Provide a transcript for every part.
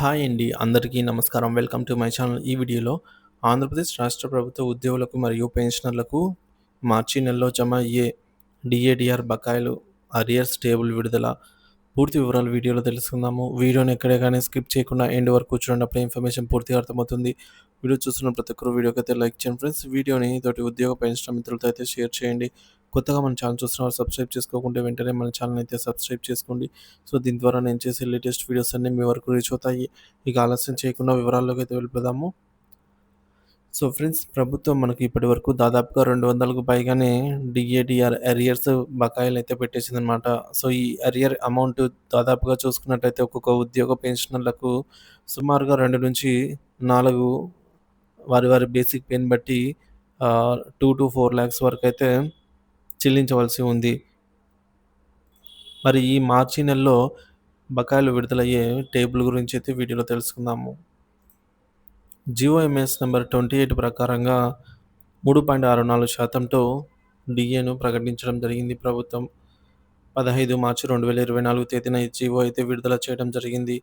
Hi అండి. అందరికీ నమస్కారం. Welcome to my channel. ఈ వీడియోలో ఆంధ్రప్రదేశ్ రాష్ట్ర ప్రభుత్వ ఉద్యోగులకు మరియు పెన్షనర్లకు మార్చి నెలలో జమ అయ్యే డిఏడిఆర్ బకాయిలు అరియర్స్ టేబుల్ విడుదల పూర్తి వివరాలు వీడియోలో తెలుసుకుందాము. వీడియోని ఎక్కడే కానీ స్కిప్ చేయకుండా ఎండ్ వరకు చూడండి. ఇన్ఫర్మేషన్ పూర్తిగా అర్థమవుతుంది. వీడియో చూస్తున్న ప్రతి ఒక్కరు వీడియోకి అయితే లైక్ చేయండి ఫ్రెండ్స్. వీడియోని తోటి ఉద్యోగ పెన్షన్ మిత్రులతో అయితే షేర్ చేయండి. కొత్తగా మన ఛానల్ చూస్తున్నారు సబ్స్క్రైబ్ చేసుకోకుంటే వెంటనే మన ఛానల్ అయితే సబ్స్క్రైబ్ చేసుకోండి. సో దీని ద్వారా నేను చేసే లేటెస్ట్ వీడియోస్ అన్నీ మీ వరకు రీచ్ అవుతాయి. ఇక ఆలస్యం చేయకుండా వివరాల్లోకి అయితే వెళ్ళిపోదాము. సో ఫ్రెండ్స్ ప్రభుత్వం మనకి ఇప్పటి వరకు దాదాపుగా రెండు వందలకు పైగానే డిఏడిఆర్ అరియర్స్ బకాయిలు అయితే పెట్టేసిందనమాట. సో ఈ అరియర్ అమౌంట్ దాదాపుగా చూసుకున్నట్టయితే ఒక్కొక్క ఉద్యోగ పెన్షనర్లకు సుమారుగా రెండు నుంచి నాలుగు వారి వారి బేసిక్ పెయిన్ బట్టి ఆహ్, 2-4 లాక్స్ అయితే చెల్లించవలసి ఉంది. మరి ఈ మార్చి నెలలో బకాయిలు విడుదలయ్యే టేబుల్ గురించి అయితే వీడియోలో తెలుసుకుందాము. జియోఎంఎస్ నెంబర్ ట్వంటీ ఎయిట్ ప్రకారంగా మూడు పాయింట్ ఆరు నాలుగు శాతంతో డిఏను ప్రకటించడం జరిగింది ప్రభుత్వం. 15 మార్చి 2024 తేదీన ఈ జీవో అయితే విడుదల చేయడం జరిగింది.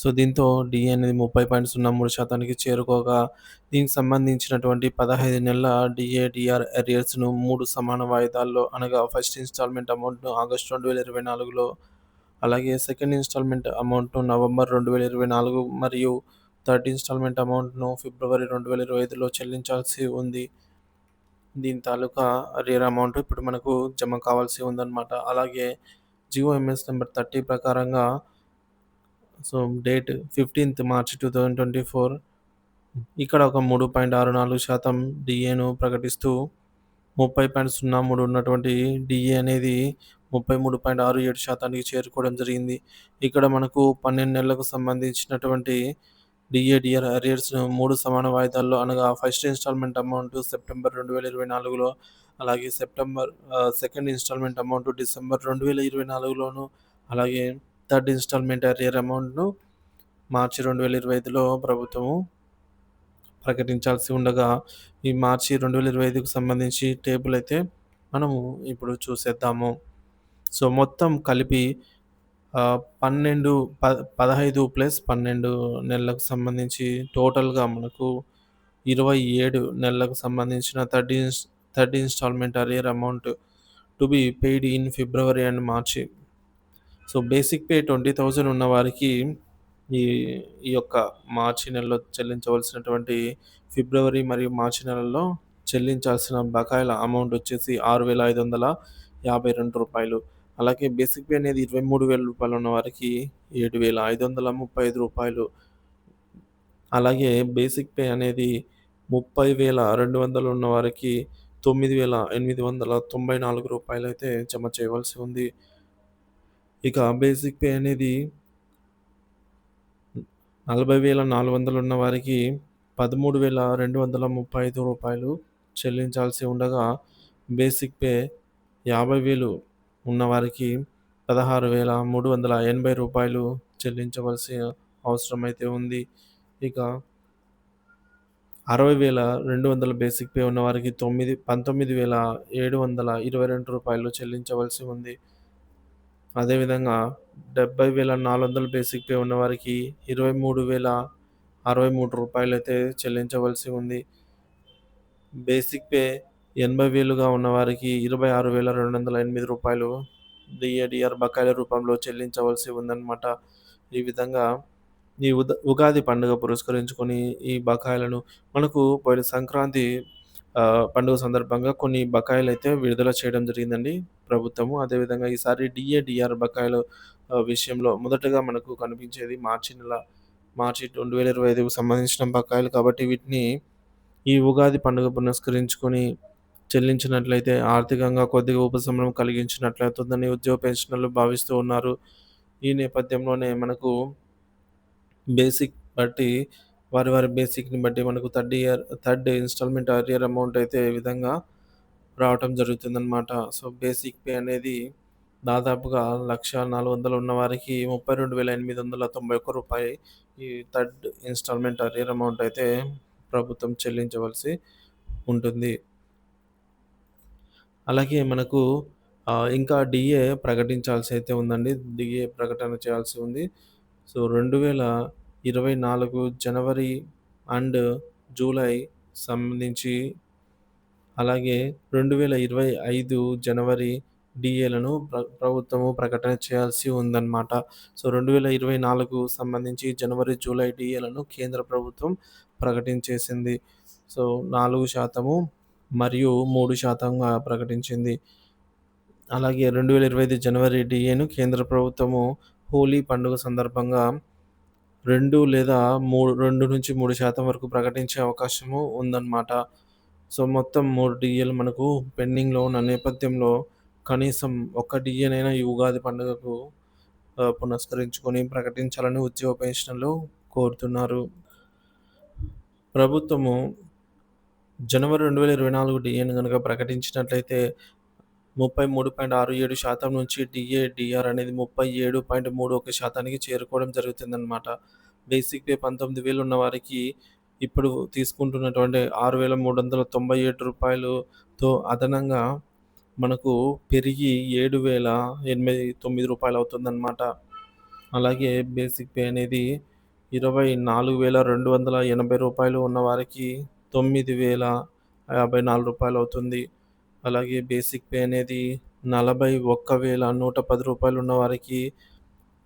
సో దీంతో డిఏ అనేది ముప్పై పాయింట్ సున్నా మూడు శాతానికి చేరుకోగా దీనికి సంబంధించినటువంటి 15 నెలల డిఏడిఆర్ అరియర్స్‌ను మూడు సమాన వాయిదాల్లో అనగా ఫస్ట్ ఇన్‌స్టాల్‌మెంట్ అమౌంట్‌ను ఆగస్టు 2024లో అలాగే సెకండ్ ఇన్‌స్టాల్‌మెంట్ అమౌంట్‌ను నవంబర్ 2024 మరియు థర్డ్ ఇన్‌స్టాల్‌మెంట్ అమౌంట్‌ను ఫిబ్రవరి 2025లో చెల్లించాల్సి ఉంది. దీని తాలూకా రేర్ అమౌంట్ ఇప్పుడు మనకు జమ కావాల్సి ఉందన్నమాట. అలాగే G O MS number thirty ప్రకారంగా so date fifteenth March two thousand twenty four. ఇక్కడ ఒక మూడు పాయింట్ ఆరు నాలుగు శాతం డిఏను ప్రకటిస్తూ ముప్పై పాయింట్ సున్నా మూడు ఉన్నటువంటి డిఏ అనేది ముప్పై మూడు పాయింట్ ఆరు ఏడు శాతానికి చేరుకోవడం జరిగింది. ఇక్కడ మనకు పన్నెండు నెలలకు సంబంధించినటువంటి డిఏడిఆర్ అరియర్స్ను మూడు సమాన వాయిదాల్లో అనగా ఫస్ట్ ఇన్స్టాల్మెంట్ అమౌంట్ సెప్టెంబర్ రెండు వేల ఇరవై నాలుగులో అలాగే September second instalment amount December రెండు వేల ఇరవై నాలుగులోను అలాగే థర్డ్ ఇన్‌స్టాల్‌మెంట్ అరియర్ అమౌంట్‌ను మార్చి 2025లో ప్రభుత్వము ప్రకటించాల్సి ఉండగా ఈ మార్చి 2025కి సంబంధించి టేబుల్ అయితే మనము ఇప్పుడు చూసేద్దాము. సో మొత్తం కలిపి పన్నెండు ప 15 ప్లస్ 12 నెలలకు సంబంధించి టోటల్‌గా మనకు 27 నెలలకు సంబంధించిన థర్డ్ ఇన్స్ third installment arrear amount to be paid in February and March. So basic pay twenty thousand ఉన్న వారికి ఈ ఈ యొక్క మార్చి నెలలో చెల్లించవలసినటువంటి ఫిబ్రవరి మరియు మార్చి నెలల్లో చెల్లించాల్సిన బకాయిల అమౌంట్ వచ్చేసి ఆరు వేల ఐదు వందల యాభై రెండు రూపాయలు. అలాగే బేసిక్ పే అనేది ఇరవై మూడు వేల రూపాయలు ఉన్న వారికి ఏడు వేల ఐదు వందల ముప్పై ఐదు రూపాయలు. అలాగే బేసిక్ పే అనేది ముప్పై వేల రెండు వందలు ఉన్న వారికి తొమ్మిది వేల ఎనిమిది వందల తొంభై నాలుగు రూపాయలు అయితే జమ చేయవలసి ఉంది. ఇక బేసిక్ పే అనేది నలభై వేల నాలుగు వందలు ఉన్న వారికి పదమూడు వేల రెండు వందల ముప్పై ఐదు రూపాయలు చెల్లించాల్సి ఉండగా బేసిక్ పే యాభై వేలు ఉన్నవారికి పదహారు వేల మూడు వందల ఎనభై రూపాయలు చెల్లించవలసి అవసరమైతే ఉంది. ఇక అరవై వేల రెండు వందల బేసిక్ పే ఉన్నవారికి తొమ్మిది పంతొమ్మిది వేల ఏడు వందల ఇరవై రెండు రూపాయలు చెల్లించవలసి ఉంది. అదేవిధంగా 70,400 బేసిక్ పే ఉన్న వారికి రూ. 23,063 అయితే చెల్లించవలసి ఉంది. బేసిక్ పే 80,000గా ఉన్న వారికి రూ. 26,208 డిఏడిఆర్ బకాయిల రూపంలో చెల్లించవలసి ఉందన్నమాట. ఈ విధంగా ఈ ఉద ఉగాది పండుగ పురస్కరించుకొని ఈ బకాయిలను మనకు పోయిన సంక్రాంతి పండుగ సందర్భంగా కొన్ని బకాయిలైతే విడుదల చేయడం జరిగిందండి ప్రభుత్వము. అదేవిధంగా ఈసారి డిఏడిఆర్ బకాయిలు విషయంలో మొదటగా మనకు కనిపించేది మార్చి నెల మార్చి 2025కి సంబంధించిన బకాయిలు కాబట్టి వీటిని ఈ ఉగాది పండుగ పునస్కరించుకొని చెల్లించినట్లయితే ఆర్థికంగా కొద్దిగా ఉపశమనం కలిగించినట్లయితుందని ఉద్యోగ పెన్షనర్లు భావిస్తూ ఉన్నారు. ఈ నేపథ్యంలోనే మనకు బేసిక్ బట్టి వారి వారి బేసిక్‌ని బట్టి మనకు third year third installment arrear amount అయితే ఈ విధంగా రావటం జరుగుతుందన్నమాట. సో బేసిక్ పే అనేది దాదాపుగా 1,400,000 ఉన్న వారికి రూ. 32,891 ఈ థర్డ్ ఇన్‌స్టాల్‌మెంట్ అరియర్ అమౌంట్ అయితే ప్రభుత్వం చెల్లించవలసి ఉంటుంది. అలాగే మనకు ఇంకా డిఏ ప్రకటించాల్సి అయితే ఉందండి. డిఏ ప్రకటన చేయాల్సి ఉంది. సో రెండు వేల 2024 జనవరి అండ్ జూలై సంబంధించి అలాగే 2025 జనవరి డీఏలను ప్ర ప్రభుత్వము ప్రకటన చేయాల్సి ఉందన్నమాట. సో, 2024 సంబంధించి జనవరి, జూలై డిఏలను కేంద్ర ప్రభుత్వం ప్రకటించేసింది. సో, నాలుగు శాతము మరియు మూడు శాతంగా ప్రకటించింది. అలాగే 2025 జనవరి డీఏను కేంద్ర ప్రభుత్వము హోలీ పండుగ సందర్భంగా 2 లేదా మూడు 2-3% వరకు ప్రకటించే అవకాశము ఉందన్నమాట. సో, మొత్తం 3 డీఏలు మనకు పెండింగ్‌లో ఉన్న నేపథ్యంలో కనీసం ఒక్క డీఏనైనా ఈ ఉగాది పండుగకు ఆహ్, పునస్కరించుకొని ప్రకటించాలని ఉద్యోగ పెన్షనర్లు కోరుతున్నారు. ప్రభుత్వము జనవరి 2024 డీఏను గనుక ప్రకటించినట్లయితే ముప్పై మూడు పాయింట్ ఆరు ఏడు శాతం నుంచి డిఏడిఆర్ అనేది ముప్పై ఏడు పాయింట్ మూడు ఒక శాతానికి చేరుకోవడం జరుగుతుందన్నమాట. బేసిక్ పే పంతొమ్మిది వేలు ఉన్న వారికి ఇప్పుడు తీసుకుంటున్నటువంటి ఆరు వేల మూడు వందల తొంభై ఏడు రూపాయలుతో అదనంగా మనకు పెరిగి ఏడు వేల ఎనిమిది తొమ్మిది రూపాయలు అవుతుందన్నమాట. అలాగే బేసిక్ పే అనేది ఇరవై నాలుగు వేల రెండు వందల ఎనభై రూపాయలు ఉన్న వారికి తొమ్మిది వేల యాభై నాలుగు రూపాయలు అవుతుంది. అలాగే బేసిక్ పే అనేది నలభై ఒక్క వేల నూట పది రూపాయలు ఉన్న వారికి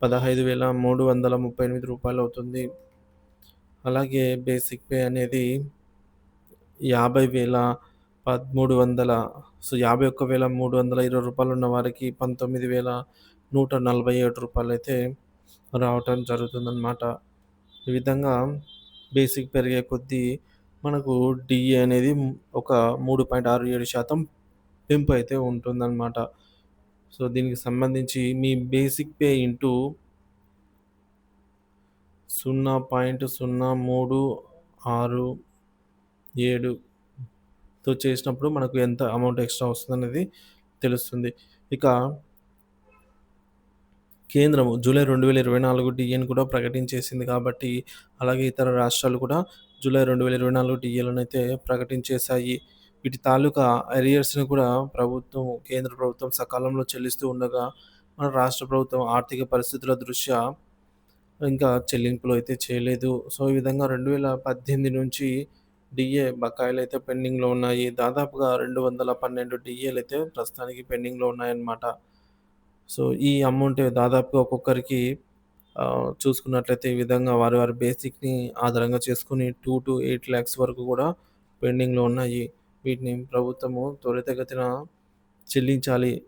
పదహైదు వేల మూడు వందల ముప్పై ఎనిమిది రూపాయలు అవుతుంది. అలాగే బేసిక్ పే అనేది యాభై వేల పదమూడు వందల సో యాభై ఒక్క వేల మూడు వందల ఇరవై రూపాయలు ఉన్న వారికి పంతొమ్మిది వేల నూట నలభై ఏడు రూపాయలు అయితే రావటం జరుగుతుందన్నమాట. ఈ విధంగా బేసిక్ పెరిగే కొద్దీ మనకు డిఏ అనేది ఒక మూడు పాయింట్ ఆరు ఏడు శాతం పెంపు అయితే ఉంటుందన్నమాట. సో, దీనికి సంబంధించి మీ బేసిక్ పే ఇంటూ 0.0367తో చేసినప్పుడు మనకు ఎంత అమౌంట్ ఎక్స్‌ట్రా వస్తుందనేది తెలుస్తుంది. ఇక కేంద్రము జూలై 2024 డీఏని కూడా ప్రకటించేసింది కాబట్టి, అలాగే ఇతర రాష్ట్రాలు కూడా జూలై 2024 డీఏలనైతే ప్రకటించేశాయి. వీటి తాలూకా అరియర్స్‌ని కూడా ప్రభుత్వం కేంద్ర ప్రభుత్వం సకాలంలో చెల్లిస్తూ ఉండగా, మన రాష్ట్ర ప్రభుత్వం ఆర్థిక పరిస్థితుల దృష్ట్యా ఇంకా చెల్లింపులు అయితే చేయలేదు. సో, ఈ విధంగా 2018 నుంచి డీఏ అయితే పెండింగ్‌లో ఉన్నాయి. దాదాపుగా రెండు వందల పన్నెండు డిఏలు అయితే ప్రస్తుతానికి పెండింగ్‌లో ఉన్నాయన్నమాట. సో, ఈ అమౌంట్ దాదాపుగా ఒక్కొక్కరికి చూసుకున్నట్లయితే ఈ విధంగా వారి వారి బేసిక్‌ని ఆధారంగా చేసుకుని టూ టు ఎయిట్ ల్యాక్స్ వరకు కూడా పెండింగ్‌లో ఉన్నాయి. వీటిని ప్రభుత్వము త్వరితగతిన చెల్లించాలి.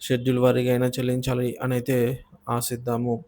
షెడ్యూల్ వారీగా అయినా చెల్లించాలి అనైతే ఆశిద్దాము.